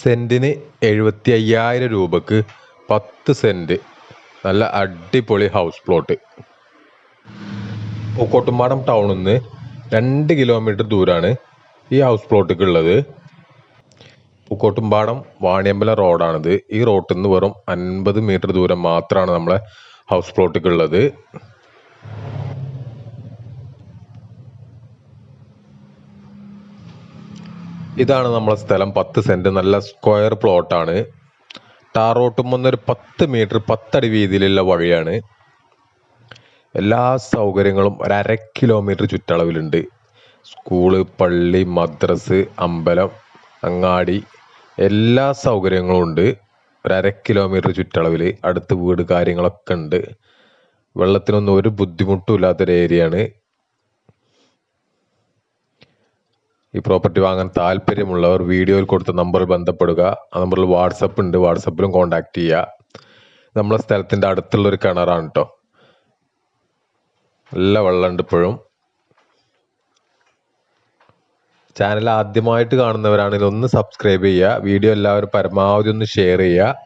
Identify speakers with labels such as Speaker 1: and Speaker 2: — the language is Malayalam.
Speaker 1: സെന്റിന് എഴുപത്തി അയ്യായിരം രൂപക്ക് പത്ത് സെന്റ് നല്ല അടിപൊളി ഹൗസ് പ്ലോട്ട് പൂക്കോട്ടുംപാടം ടൗണിൽ നിന്ന് രണ്ട് കിലോമീറ്റർ ദൂരമാണ് ഈ ഹൗസ് പ്ലോട്ടിക്ക് ഉള്ളത്. പൂക്കോട്ടുംപാടം വാണിയമ്പല റോഡാണിത് ഈ റോട്ടിൽ നിന്ന് വെറും അൻപത് മീറ്റർ ദൂരം മാത്രമാണ് നമ്മളെ ഹൗസ് പ്ലോട്ടിക്ക് ഉള്ളത്. ഇതാണ് നമ്മളെ സ്ഥലം. പത്ത് സെന്റ്. നല്ല സ്ക്വയർ പ്ലോട്ടാണ്. ടാർ റോട്ടും ഒരു പത്ത് മീറ്റർ പത്തടി വീതിയിലുള്ള വഴിയാണ്. എല്ലാ സൗകര്യങ്ങളും ഒരു അര കിലോമീറ്റർ ചുറ്റളവിലുണ്ട്. സ്കൂൾ പള്ളി മദ്രസ് അമ്പലം അങ്ങാടി എല്ലാ സൗകര്യങ്ങളും ഉണ്ട്. ഒരു അര കിലോമീറ്റർ ചുറ്റളവിൽ അടുത്ത് വീട് കാര്യങ്ങളൊക്കെ ഉണ്ട്. വെള്ളത്തിനൊന്നും ഒരു ബുദ്ധിമുട്ടും ഇല്ലാത്തൊരു ഏരിയയാണ്. ഈ പ്രോപ്പർട്ടി വാങ്ങാൻ താല്പര്യമുള്ളവർ വീഡിയോയിൽ കൊടുത്ത നമ്പറിൽ ബന്ധപ്പെടുക. ആ നമ്പറിൽ വാട്സപ്പ് ഉണ്ട്. വാട്സപ്പിലും കോൺടാക്ട് ചെയ്യുക. നമ്മളെ സ്ഥലത്തിന്റെ അടുത്തുള്ള ഒരു കിണറാണ് കേട്ടോ നല്ല വെള്ളമുണ്ട് ഇപ്പോഴും. ചാനൽ ആദ്യമായിട്ട് കാണുന്നവരാണെങ്കിൽ ഒന്ന് സബ്സ്ക്രൈബ് ചെയ്യുക. വീഡിയോ എല്ലാവരും പരമാവധി ഒന്ന് ഷെയർ ചെയ്യുക.